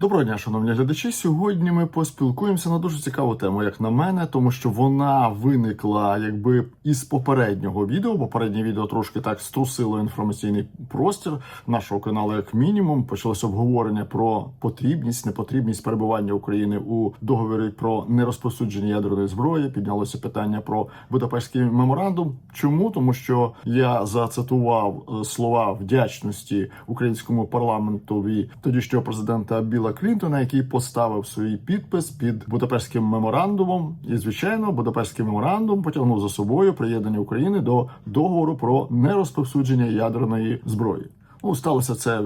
Доброго дня, шановні глядачі. Сьогодні ми поспілкуємося на дуже цікаву тему, як на мене, тому що вона виникла якби із попереднього відео. Попереднє відео трошки так струсило інформаційний простір нашого каналу, як мінімум. Почалося обговорення про потрібність, непотрібність перебування України у договорі про нерозповсюдження ядерної зброї. Піднялося питання про Будапештський меморандум. Чому тому, що я зацитував е, слова вдячності українському парламентові тодішнього президента Біла Клінтона, який поставив свій підпис під Будапештським меморандумом. І звичайно, Будапештський меморандум потягнув за собою приєднання України до договору про нерозповсюдження ядерної зброї. Ну, сталося це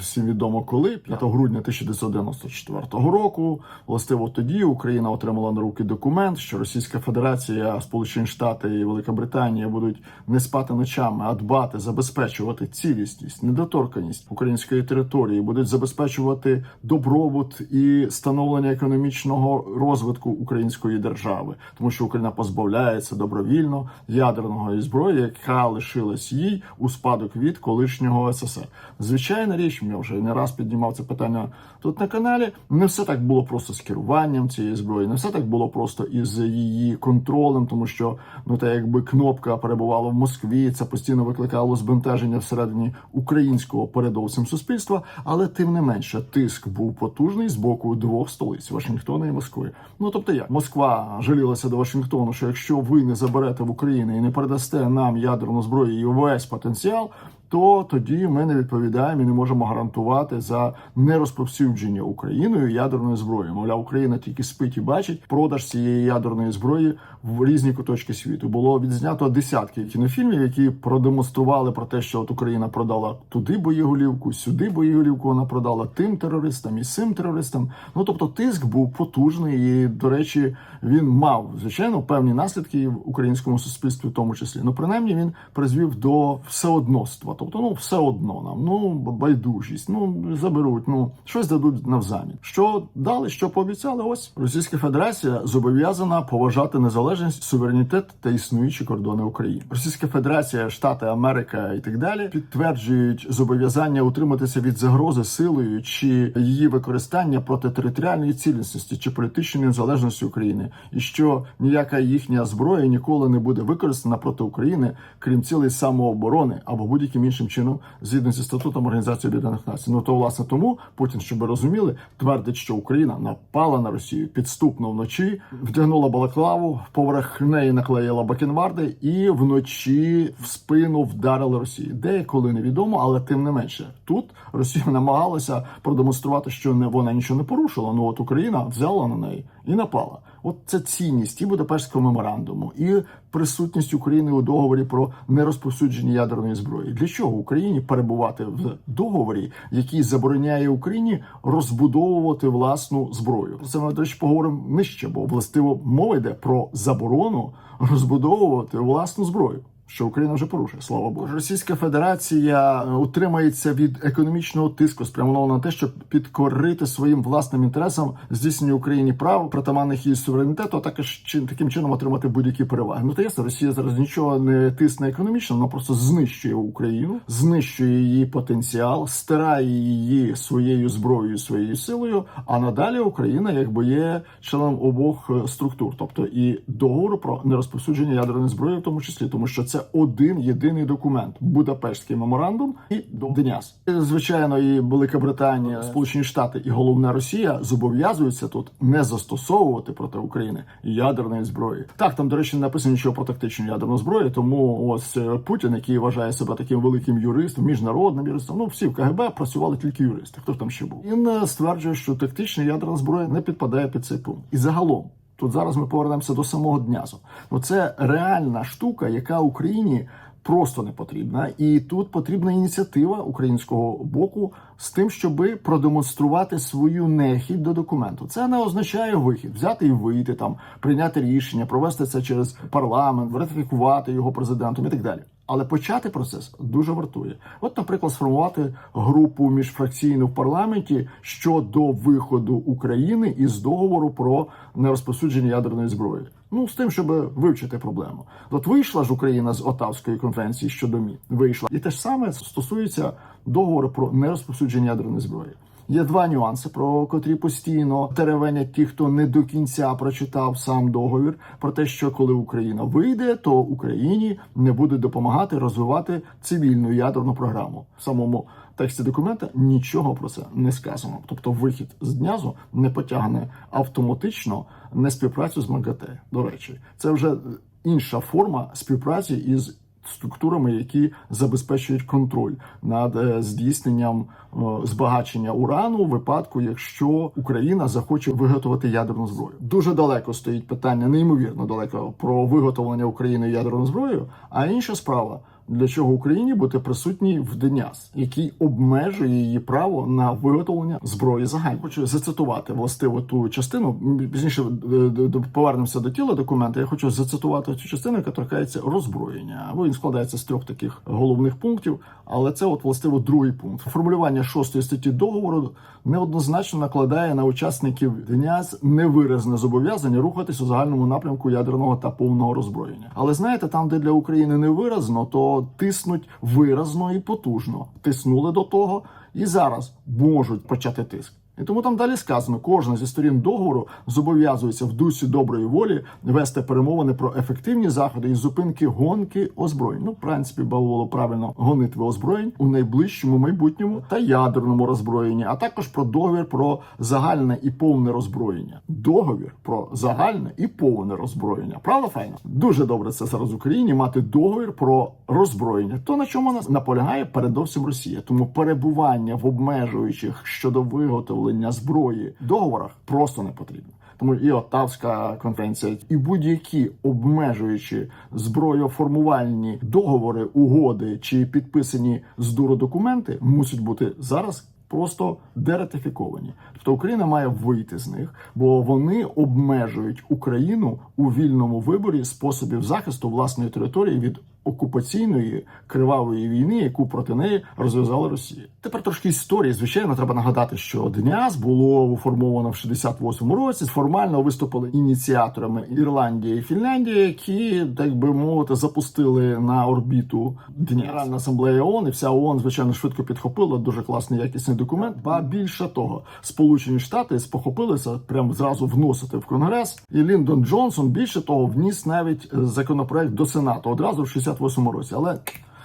всім відомо коли 5 грудня 1994 року. Властиво тоді Україна отримала на руки документ, що Російська Федерація, Сполучені Штати і Велика Британія будуть не спати ночами, а дбати, забезпечувати цілісність, недоторканість української території, будуть забезпечувати добробут і становлення економічного розвитку української держави, тому що Україна позбавляється добровільно ядерного зброї, яка лишилась їй у спадок від колишнього СССР. Звичайна річ, я вже не раз піднімав це питання тут на каналі. Не все так було просто з керуванням цієї зброї, не все так було просто із її контролем, тому що ну та якби кнопка перебувала в Москві, це постійно викликало збентеження всередині українського передовсім суспільства. Але тим не менше, тиск був потужний з боку двох столиць Вашингтона і Москви. Ну тобто, як Москва жалілася до Вашингтону, що якщо ви не заберете в Україну і не передасте нам ядерну зброю і увесь потенціал то тоді ми не відповідаємо і не можемо гарантувати за нерозповсюдження Україною ядерної зброї. Мовляв, Україна тільки спить і бачить продаж цієї ядерної зброї в різні куточки світу. Було відзнято десятки кінофільмів, які продемонстрували про те, що от Україна продала туди боєголівку, сюди боєголівку. Вона продала тим терористам і сим терористам. Ну тобто, тиск був потужний, і до речі, він мав звичайно певні наслідки в українському суспільстві, в тому числі. Ну принаймні він призвів до всеодноства. Тобто, ну все одно нам, ну байдужість, ну заберуть, ну щось дадуть навзамін. Що дали, що пообіцяли? Ось Російська Федерація зобов'язана поважати незалежність, суверенітет та існуючі кордони України. Російська Федерація, Штати Америка і так далі підтверджують зобов'язання утриматися від загрози силою чи її використання проти територіальної цілісності чи політичної незалежності України, і що ніяка їхня зброя ніколи не буде використана проти України, крім цілей самооборони або будь-яким іншим чином згідно зі статутом Організації Об'єднаних Націй. Ну то власне тому Путін, щоб ви розуміли, твердить, що Україна напала на Росію підступно вночі, вдягнула балаклаву, поверх неї наклеїла бакенбарди і вночі в спину вдарили Росії. Де коли невідомо, але тим не менше тут Росія намагалася продемонструвати, що не вона нічого не порушила. Ну от Україна взяла на неї і напала. От це цінність і Будапештського меморандуму, і присутність України у договорі про нерозповсюдження ядерної зброї. Для чого Україні перебувати в договорі, який забороняє Україні розбудовувати власну зброю? Про це ми до речі, поговоримо нижче, бо властиво мова йде про заборону розбудовувати власну зброю. Що Україна вже порушує, слава Богу. Російська Федерація е, утримається від економічного тиску, спрямованого на те, щоб підкорити своїм власним інтересам здійснення Україні прав, притаманних її суверенітету, а також чин таким чином отримати будь-які переваги. Ну та ясно, Росія зараз нічого не тисне економічно, вона просто знищує Україну, знищує її потенціал, стирає її своєю зброєю, своєю силою. А надалі Україна якби є членом обох е, структур, тобто і договору про нерозповсюдження ядерної зброї, в тому числі, тому що це один єдиний документ Будапештський меморандум і ДНЯС. Звичайно, і Велика Британія, Сполучені Штати і головна Росія зобов'язуються тут не застосовувати проти України ядерної зброї. Так там, до речі, не написано нічого про тактичну ядерну зброю. Тому ось е, Путін, який вважає себе таким великим юристом, міжнародним юристом. Ну всі в КГБ працювали тільки юристи. Хто ж там ще був? Він е, стверджує, що тактична ядерна зброя не підпадає під цей пункт. І загалом. Тут зараз ми повернемося до самого днязу. Ну це реальна штука, яка Україні просто не потрібна, і тут потрібна ініціатива українського боку з тим, щоби продемонструвати свою нехідь до документу. Це не означає вихід, взяти і вийти там, прийняти рішення, провести це через парламент, ратифікувати його президентом і так далі. Але почати процес дуже вартує. От, наприклад, сформувати групу міжфракційну в парламенті щодо виходу України із договору про нерозповсюдження ядерної зброї. Ну з тим, щоб вивчити проблему. От вийшла ж Україна з Отавської конференції щодо мін. Вийшла, і те ж саме стосується договору про нерозповсюдження ядерної зброї. Є два нюанси, про котрі постійно теревенять ті, хто не до кінця прочитав сам договір, про те, що коли Україна вийде, то Україні не буде допомагати розвивати цивільну ядерну програму. В самому тексті документа нічого про це не сказано. Тобто, вихід з днязу не потягне автоматично не співпрацю з МАГАТЕ. До речі, це вже інша форма співпраці із структурами, які забезпечують контроль над е, здійсненням е, збагачення урану в випадку, якщо Україна захоче виготовити ядерну зброю. Дуже далеко стоїть питання, неймовірно далеко про виготовлення України ядерною зброєю. А інша справа. Для чого Україні бути присутній в ДНЯС, який обмежує її право на виготовлення зброї загально. Хочу зацитувати властиво ту частину. Пізніше е, повернемося до тіла документа. Я хочу зацитувати цю частину, яка торкається роззброєння. Він складається з трьох таких головних пунктів. Але це от властиво другий пункт. Формулювання шостої статті договору неоднозначно накладає на учасників ДНЯС невиразне зобов'язання рухатись у загальному напрямку ядерного та повного роззброєння. Але знаєте, там, де для України невиразно, то тиснуть виразно і потужно. Тиснули до того і зараз можуть почати тиск. І тому там далі сказано, кожна зі сторін договору зобов'язується в дусі доброї волі вести перемовини про ефективні заходи із зупинки гонки озброєнь. Ну, в принципі, було правильно гонитви озброєнь у найближчому майбутньому та ядерному роззброєнні, а також про договір про загальне і повне роззброєння. Договір про загальне і повне роззброєння. Правда, файно? Дуже добре це зараз в Україні мати договір про роззброєння. То на чому нас наполягає передовсім Росія. Тому перебування в обмежуючих щодо виготовлення зброї договорах просто не потрібно. Тому і Оттавська конвенція, і будь-які обмежуючі зброєформувальні договори, угоди чи підписані з дуру документи мусять бути зараз. Просто дератифіковані, тобто Україна має вийти з них, бо вони обмежують Україну у вільному виборі способів захисту власної території від окупаційної кривавої війни, яку проти неї розв'язала Росія. Тепер трошки історії. Звичайно, треба нагадати, що ДНЯС було уформовано в 68-му році. Формально виступили ініціаторами Ірландія і Фінляндія, які, так би мовити, запустили на орбіту. Генеральна асамблея ООН, і вся ООН, звичайно, швидко підхопила дуже класний якісний документ. Ба більше того, Сполучені Штати спохопилися прямо зразу вносити в Конгрес. І Ліндон Джонсон більше того вніс навіть е, законопроект до Сенату одразу в 68-му році. Але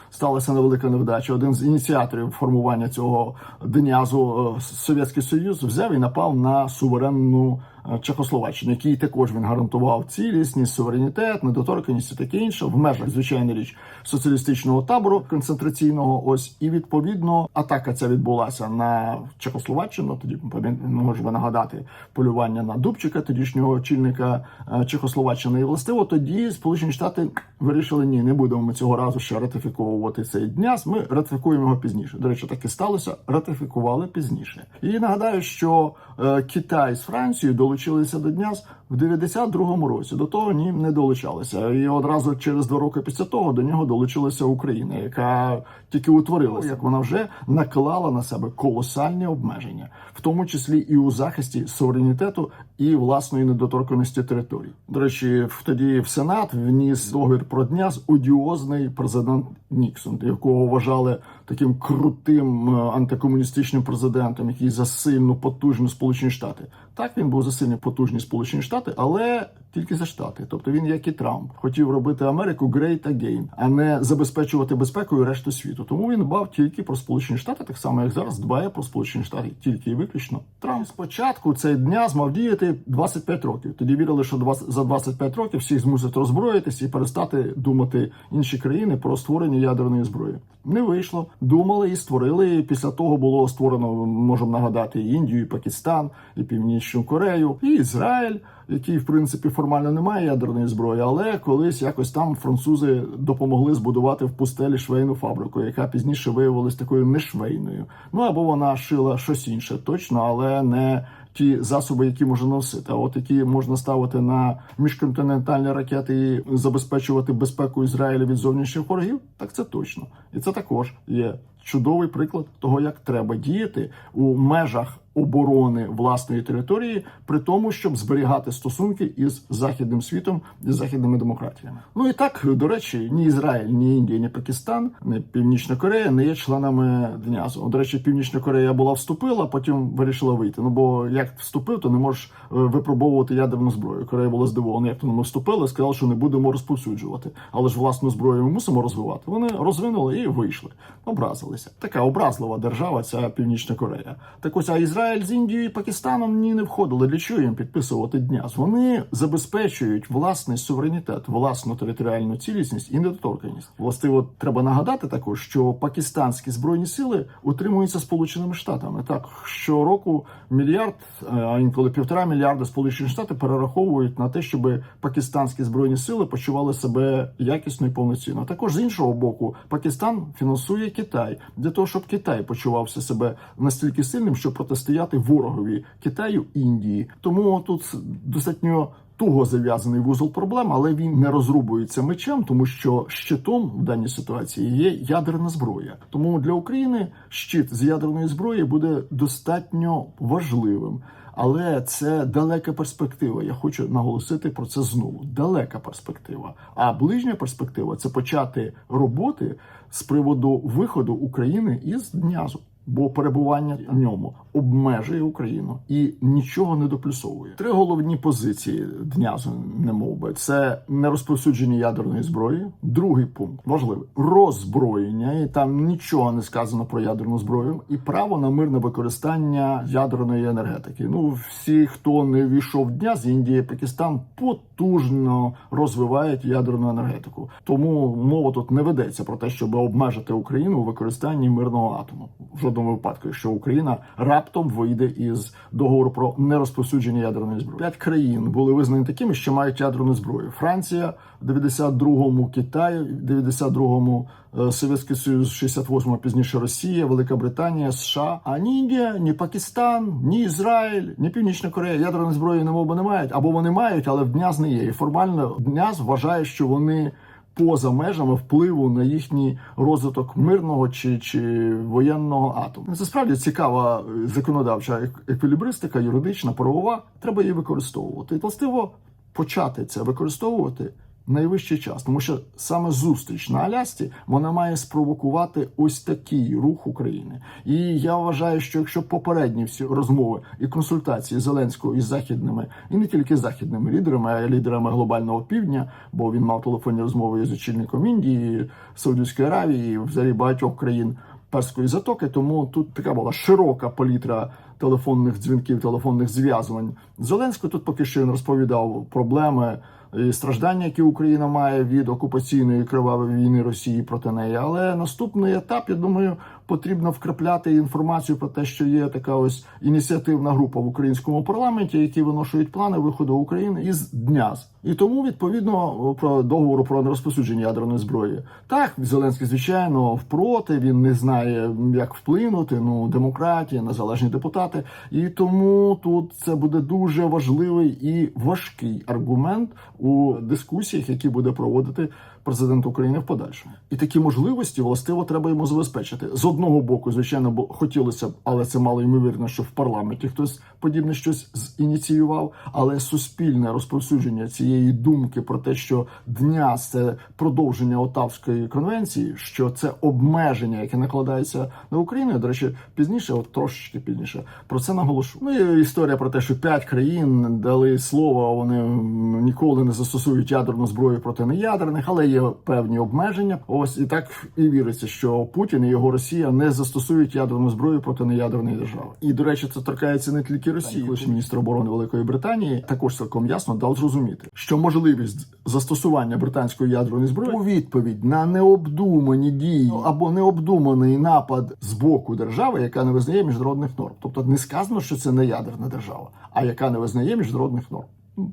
сталася невелика невдача. Один з ініціаторів формування цього днязу Совєтський Союз взяв і напав на суверенну е, Чехословаччину, який також він гарантував цілісність, суверенітет, недоторканість і таке інше в межах звичайна річ соціалістичного табору концентраційного. Ось і відповідно атака ця відбулася на Чехословаччину. Тоді можемо нагадати полювання на Дубчика, тодішнього очільника е, Чехословаччини. І властиво тоді Сполучені Штати вирішили, ні, не будемо ми цього разу ще ратифіковувати цей дняс. Ми ратифікуємо його пізніше. До речі, так і сталося. Ратифікували пізніше. І нагадаю, що е, Китай з Францією долучилися до дняс в 92-му році. До того ні, не долучалися. І одразу через два роки після того до нього долучилася Україна, яка тільки утворилася, як вона вже наклала на себе колосальні обмеження, в тому числі і у захисті суверенітету і власної недоторканості територій. До речі, тоді в Сенат вніс договір про дняс одіозний президент Ніксон, якого вважали таким крутим е, антикомуністичним президентом, який за сильну потужну Сполучені Штати. Так він був за потужні Сполучені Штати, але тільки за штати. Тобто він, як і Трамп, хотів робити Америку great again, а не забезпечувати безпекою решту світу. Тому він дбав тільки про Сполучені Штати, так само як зараз дбає про Сполучені Штати, тільки і виключно Трамп. Спочатку цей дня змав діяти 25 років. Тоді вірили, що 20 за 25 років всіх змусять роззброїтись і перестати думати інші країни про створення ядерної зброї. Не вийшло. Думали і створили. Після того було створено, можемо нагадати, Індію, і Пакистан, і Північну Корею, і Ізраїль, який в принципі формально не має ядерної зброї, але колись якось там французи допомогли збудувати в пустелі швейну фабрику, яка пізніше виявилась такою не швейною. Ну або вона шила щось інше, точно, але не ті засоби, які можна носити. А от які можна ставити на міжконтинентальні ракети і забезпечувати безпеку Ізраїля від зовнішніх ворогів, так це точно, і це також є чудовий приклад того, як треба діяти у межах оборони власної території, при тому, щоб зберігати стосунки із західним світом і західними демократіями. Ну і так до речі, ні Ізраїль, ні Індія, ні Пакистан, ні Північна Корея не є членами ДНЯЗу. До речі, Північна Корея була вступила, потім вирішила вийти. Ну бо як вступив, то не можеш е, випробовувати ядерну зброю. Корея була здивована, як то ми вступили, сказали, що не будемо розповсюджувати, але ж власну зброю ми мусимо розвивати. Вони розвинули і вийшли. Образилися. Така образлива держава, ця Північна Корея. Так ось а Ізраїль з Індією і Пакистаном ні не входили. Для чого їм підписувати дняз? Вони забезпечують власний суверенітет, власну територіальну цілісність і недоторканність. Властиво треба нагадати також, що пакистанські збройні сили утримуються Сполученими Штатами. Так щороку мільярд, а інколи півтора мільярда Сполучені Штати перераховують на те, щоб пакистанські збройні сили почували себе якісно і повноцінно. Також з іншого боку, Пакистан фінансує Китай для того, щоб Китай почувався себе настільки сильним, щоб протистояти ворогові Китаю Індії. Тому тут достатньо. Туго зав'язаний вузол проблем, але він не розрубується мечем, тому що щитом в даній ситуації є ядерна зброя. Тому для України щит з ядерної зброї буде достатньо важливим. Але це далека перспектива. Я хочу наголосити про це знову. Далека перспектива. А ближня перспектива це почати роботи з приводу виходу України із днязу. Бо перебування в ньому обмежує Україну і нічого не доплюсовує. Три головні позиції днязу, не мов це нерозповсюдження ядерної зброї. Другий пункт важливий роззброєння, і там нічого не сказано про ядерну зброю, і право на мирне використання ядерної енергетики. Ну всі, хто не війшов в дняз, Індія, і Пакистан потужно розвивають ядерну енергетику. Тому мова тут не ведеться про те, щоб обмежити Україну у використанні мирного атому в жодному випадку, якщо Україна раптом вийде із договору про нерозповсюдження ядерної зброї. П'ять країн були визнані такими, що мають ядерну зброю: Франція в 92-му, Китай в 92-му, е, Совєтський Союз, в 68-му, пізніше Росія, Велика Британія, США. А ні Індія, ні Пакистан, ні Ізраїль, ні Північна Корея ядерної зброї немов не мають, або вони мають, але в дняз не є. І формально дняз вважає, що вони поза межами впливу на їхній розвиток мирного чи, чи воєнного атому. Це справді цікава е, законодавча ек- еквілібристика, юридична, правова. Треба її використовувати. І властиво почати це використовувати. Найвищий час, тому що саме зустріч на Алясці вона має спровокувати ось такий рух України. І я вважаю, що якщо попередні всі розмови і консультації Зеленського із західними, і не тільки західними лідерами, а й лідерами глобального півдня, бо він мав телефонні розмови із очільником Індії, Саудівської Аравії, взагалі багатьох країн Перської затоки. Тому тут така була широка палітра телефонних дзвінків, телефонних зв'язувань. Зеленський тут поки що він розповідав проблеми страждання, які Україна має від окупаційної кривавої війни Росії проти неї. Але наступний етап, я думаю, потрібно вкрапляти інформацію про те, що є така ось ініціативна група в українському парламенті, які виношують плани виходу України із дняз. І тому відповідно про договору про нерозповсюдження ядерної зброї. Так, Зеленський, звичайно, впроти. Він не знає, як вплинути. Ну, демократія, незалежні депутати. І тому тут це буде дуже важливий і важкий аргумент у дискусіях, які буде проводити президент України в подальшому. І такі можливості властиво треба йому забезпечити. З одного боку, звичайно, бо хотілося б, але це мало ймовірно, що в парламенті хтось подібне щось зініціював. Але суспільне розповсюдження цієї думки про те, що дня це продовження Отавської конвенції, що це обмеження, яке накладається на Україну. До речі, пізніше, от трошечки пізніше, про це наголошу. Ну і історія про те, що п'ять країн дали слово, вони ніколи не застосують ядерну зброю проти неядерних, але є певні обмеження. Ось і так і віриться, що Путін і його Росія не застосують ядерну зброю проти неядерної держави. І до речі, це торкається не тільки Росії. Колишній міністр оборони Великої Британії також цілком ясно дав зрозуміти, що можливість застосування британської ядерної зброї у відповідь на необдумані дії або необдуманий напад з боку держави, яка не визнає міжнародних норм. Тобто не сказано, що це не ядерна держава, а яка не визнає міжнародних норм.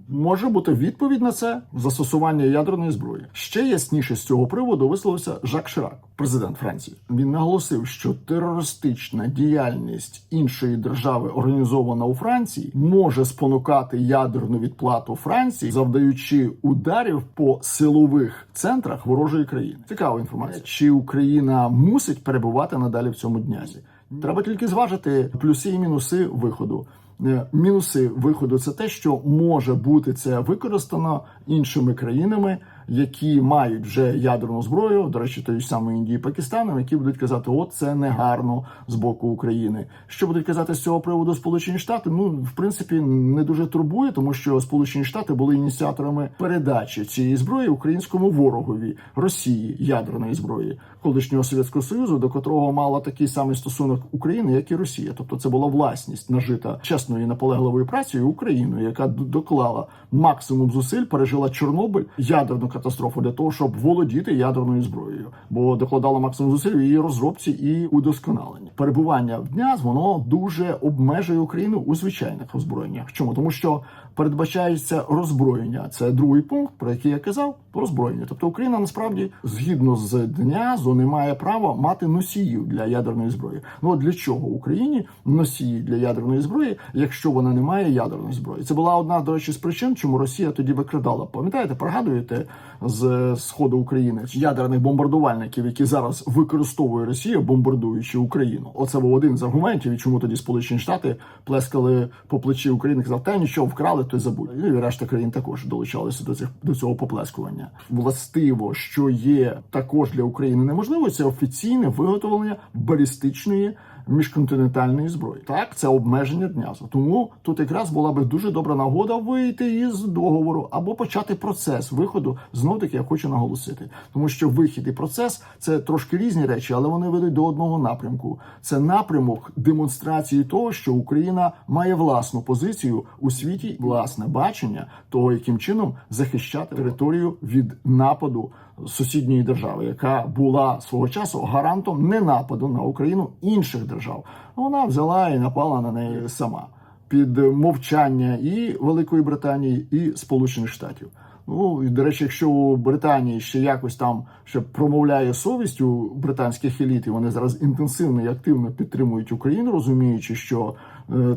Може бути відповідь на це застосування ядерної зброї. Ще ясніше з цього приводу висловився Жак Ширак, президент Франції. Він наголосив, що терористична діяльність іншої держави, організована у Франції, може спонукати ядерну відплату Франції, завдаючи ударів по силових центрах ворожої країни. Цікава інформація. Чи Україна мусить перебувати надалі в цьому днязі? Треба тільки зважити плюси і мінуси виходу. Е, Мінуси виходу це те, що може бути це використано іншими країнами, які мають вже ядерну зброю, до речі, тої ж самої Індії, і Пакистаном, які будуть казати, от це не гарно з боку України. Що будуть казати з цього приводу Сполучені Штати? Ну в принципі не дуже турбує, тому що Сполучені Штати були ініціаторами передачі цієї зброї українському ворогові Росії ядерної зброї колишнього Совєтського Союзу, до котрого мала такий самий стосунок Україна, як і Росія. Тобто це була власність нажита чесною і наполегливою працею Україною, яка доклала максимум зусиль, пережила Чорнобиль ядерну катастрофу для того, щоб володіти ядерною зброєю, бо докладала максимум зусиль в її розробці і удосконаленні. Перебування в дняз воно дуже обмежує Україну у звичайних озброєннях. Чому тому, що передбачається роззброєння? Це другий пункт, про який я казав. Роззброєння. Тобто Україна насправді згідно з днязу не має права мати носіїв для ядерної зброї. Ну для чого Україні носії для ядерної зброї, якщо вона не має ядерної зброї? Це була одна до речі з причин, чому Росія тоді викрадала. Пам'ятаєте, пригадуєте з сходу України ядерних бомбардувальників, які зараз використовує Росія, бомбардуючи Україну. Оце був один з аргументів, і чому тоді Сполучені Штати плескали по плечі України. Казав, та нічого вкрали, то й забудь. Ну, І решта країн також долучалися до цих до цього поплескування. Властиво, що є також для України неможливо, це офіційне виготовлення балістичної міжконтинентальної зброї. Так, це обмеження днязу. Тому тут якраз була би дуже добра нагода вийти із договору або почати процес виходу. Знов таки я хочу наголосити, тому що вихід і процес це трошки різні речі, але вони ведуть до одного напрямку. Це напрямок демонстрації того, що Україна має власну позицію у світі, власне бачення того, яким чином захищати територію від нападу сусідньої держави, яка була свого часу гарантом не нападу на Україну інших держав. Вона взяла і напала на неї сама під мовчання і Великої Британії, і Сполучених Штатів. Ну і до речі, якщо у Британії ще якось там ще промовляє совість у британських еліт, і вони зараз інтенсивно і активно підтримують Україну, розуміючи, що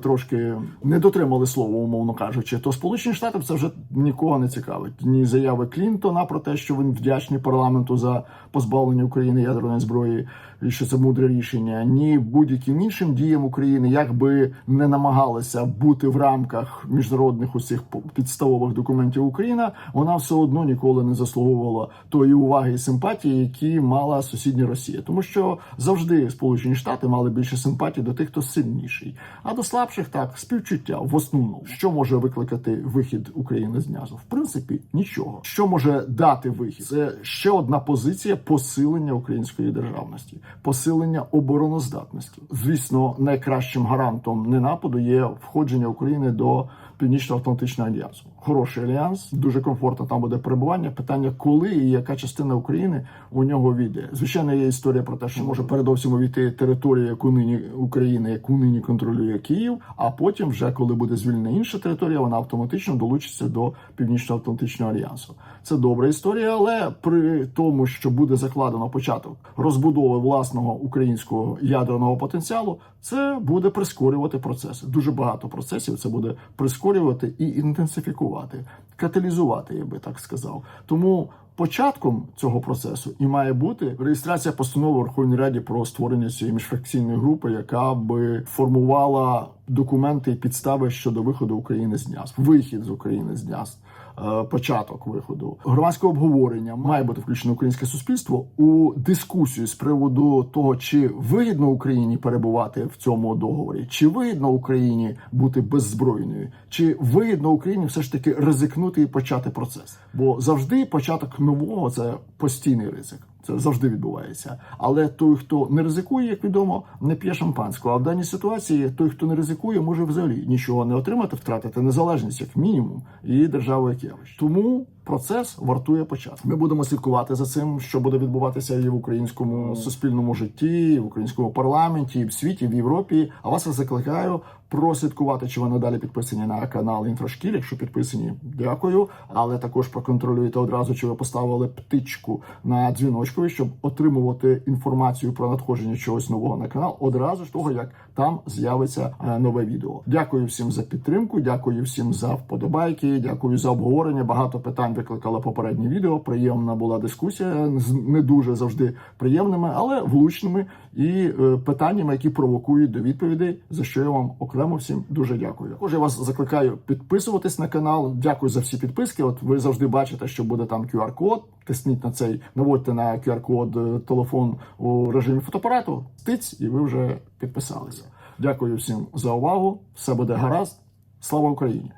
трошки не дотримали слова, умовно кажучи, то Сполучені Штати це вже нікого не цікавить. Ні заяви Клінтона про те, що він вдячний парламенту за позбавлення України ядерної зброї, і що це мудре рішення, ні будь-яким іншим діям України, як би не намагалися бути в рамках міжнародних усіх підставових документів Україна, вона все одно ніколи не заслуговувала тої уваги і симпатії, які мала сусідня Росія, тому що завжди Сполучені Штати мали більше симпатії до тих, хто сильніший, а до слабших так співчуття в основному. Що може викликати вихід України з нязу? В принципі, нічого. Що може дати вихід? Це ще одна позиція посилення української державності, посилення обороноздатності. Звісно, найкращим гарантом ненападу є входження України до Північно-Атлантичного альянсу. Хороший альянс, дуже комфортно там буде перебування. Питання, коли і яка частина України у нього війде. Звичайно, є історія про те, що може передовсім увійти територія, яку нині України, яку нині контролює Київ. А потім, вже коли буде звільнена інша територія, вона автоматично долучиться до Північно-Атлантичного альянсу. Це добра історія, але при тому, що буде закладено початок розбудови власного українського ядерного потенціалу, це буде прискорювати процеси. Дуже багато процесів це буде прискорювати і інтенсифікувати, каталізувати, я би так сказав. Тому початком цього процесу і має бути реєстрація постанови Верховній Раді про створення цієї міжфракційної групи, яка би формувала документи і підстави щодо виходу України з дняс, вихід з України з дняс. Е, Початок виходу громадського обговорення має бути включено українське суспільство у дискусію з приводу того, чи вигідно Україні перебувати в цьому договорі, чи вигідно Україні бути беззбройною, чи вигідно Україні все ж таки ризикнути і почати процес. Бо завжди початок нового це постійний ризик. Це завжди відбувається. Але той, хто не ризикує, як відомо, не п'є шампанського. А в даній ситуації той, хто не ризикує, може взагалі нічого не отримати, втратити незалежність як мінімум і державу як явище. Тому процес вартує почати. Ми будемо слідкувати за цим, що буде відбуватися і в українському суспільному житті, і в українському парламенті, і в світі, в Європі. А вас я закликаю прослідкувати, чи ви надалі підписані на канал Інфрашкіль. Якщо підписані, дякую. Але також проконтролюйте одразу, чи ви поставили птичку на дзвіночкові, щоб отримувати інформацію про надходження чогось нового на канал одразу ж того, як там з'явиться е, нове відео. Дякую всім за підтримку. Дякую всім за вподобайки. Дякую за обговорення. Багато питань викликало попереднє відео. Приємна була дискусія з не дуже завжди приємними, але влучними і е, питаннями, які провокують до відповідей, за що я вам окремо всім дуже дякую. Також я вас закликаю підписуватись на канал. Дякую за всі підписки. От ви завжди бачите, що буде там QR-код. Тисніть на цей, наводьте на QR-код е, телефон у режимі фотоапарату, тиць, і ви вже підписалися. Дякую всім за увагу. Все буде гаразд. Слава Україні!